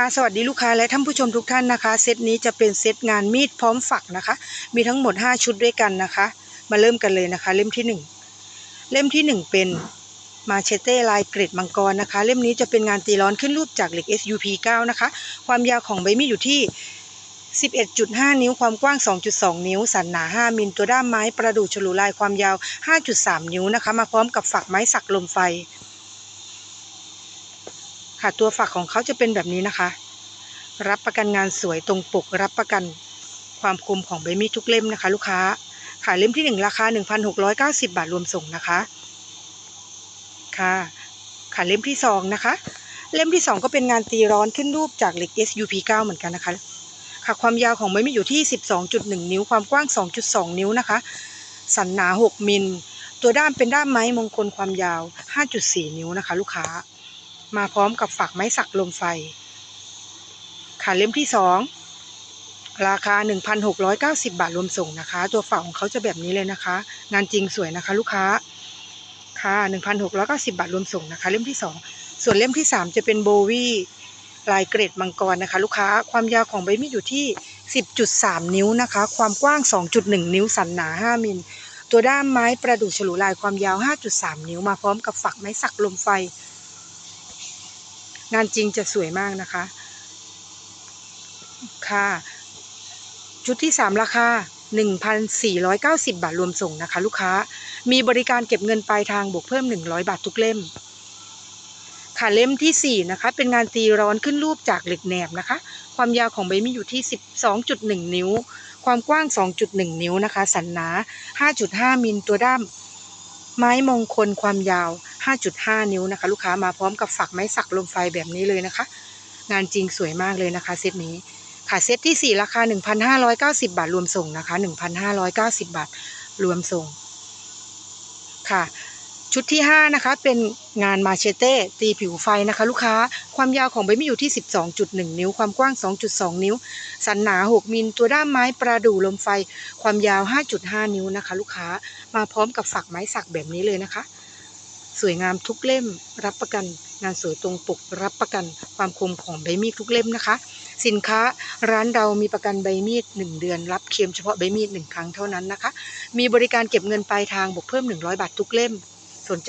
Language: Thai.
ค่ะสวัสดีลูกค้าและท่านผู้ชมทุกท่านนะคะ เซตนี้จะเป็นเซตงานมีดพร้อมฝักนะคะ มีทั้งหมด 5 ชุดด้วยกันนะคะ มาเริ่มกันเลยนะคะ เล่มที่ 1 เล่มที่ 1 เป็นมาเชเต้ลายเกรดมังกรนะคะ เล่มนี้จะเป็นงานตีร้อนขึ้นรูปจากเหล็ก SUP 9นะคะ ความยาวของใบมีดอยู่ที่ 11.5 นิ้ว ความกว้าง 2.2 นิ้ว สันหนา 5มิลตัวด้ามไม้ประดู่ฉลูลายความยาว 5.3 นิ้วนะคะ มาพร้อมกับฝักไม้สักลมไฟ ค่ะ ตัวฝักของเขาจะเป็นแบบนี้นะคะ รับประกันงานสวยตรงปก รับประกันความคมของใบมีดทุกเล่มนะคะ ลูกค้าค่ะเล่มที่ 1 ราคา 1,690 บาทรวมส่งนะคะค่ะค่ะเล่มที่ 2 นะคะ เล่มที่ 2 ก็เป็นงานตีร้อนขึ้นรูปจากเหล็ก SUP 9เหมือนกันนะคะ ค่ะความยาวของใบมีดอยู่ที่ 12.1 นิ้ว ความกว้าง 2.2 นิ้วนะคะ สันหนา 6 มิล ตัวด้ามเป็นด้ามไม้มงคลความยาว 5.4 นิ้วนะคะ ลูกค้า มาพร้อมกับฝักไม้สักลมไฟ ค่ะเล่มที่สองราคา 1,690 บาทรวมส่งนะคะ ตัวฝักของเขาจะแบบนี้เลยนะคะ งานจริงสวยนะคะ ลูกค้า ค่ะ 1,690 บาทรวมส่งนะคะ เล่มที่สองส่วนเล่มที่สามจะเป็นโบวี่ลายเกรดมังกรนะคะ ลูกค้าความยาวของใบมีดอยู่ที่ 10.3 นิ้วนะคะ ความกว้าง 2.1 นิ้วสันหนา 5 มิล ตัวด้ามไม้ประดู่ฉลูลายความยาว 5.3 นิ้วมาพร้อมกับฝักไม้สักลมไฟ งานจริงจะสวยมากนะคะ ค่ะ ชุดที่ 3 ราคา 1,490 บาทรวมส่งนะคะ ลูกค้า มีบริการเก็บเงินปลายทางบวกเพิ่ม 100 บาททุกเล่ม ค่ะเล่มที่ 4 นะคะ เป็นงานตีร้อนขึ้นรูปจากเหล็กแหนบนะคะ ความยาวของใบมีอยู่ที่ 12.1 นิ้ว ความกว้าง 2.1 นิ้วนะคะ สันหนา 5.5 มิลตัวด้ามไม้มงคลความยาว 5.5 นิ้วนะคะ ลูกค้ามาพร้อมกับฝักไม้สักลมไฟแบบนี้เลยนะคะ งานจริงสวยมากเลยนะคะเซตนี้ค่ะเซตที่ 4 ราคา 1,590 บาทรวมส่งนะคะ 1,590 บาทรวมส่งค่ะ ชุดที่ 5 นะคะ เป็นงานมาเชเต้ตีผิวไฟนะคะ ลูกค้าความยาวของใบมีอยู่ที่ 12.1 นิ้ว ความกว้าง 2.2 นิ้ว สันหนา 6 มิลตัวด้ามไม้ประดู่ลมไฟ ความยาว 5.5 นิ้วนะคะ ลูกค้ามาพร้อมกับฝักไม้สักแบบนี้เลยนะคะ สวยงามทุกเล่ม รับประกัน งานสวยตรงปก รับประกันความคมของใบมีดทุกเล่มนะคะ สินค้าร้านเรามีประกันใบมีด 1 เดือน รับเคลมเฉพาะใบมีด 1 ครั้งเท่านั้นนะคะ มีบริการเก็บเงินปลายทางบวกเพิ่ม 100 บาททุกเล่ม สนใจ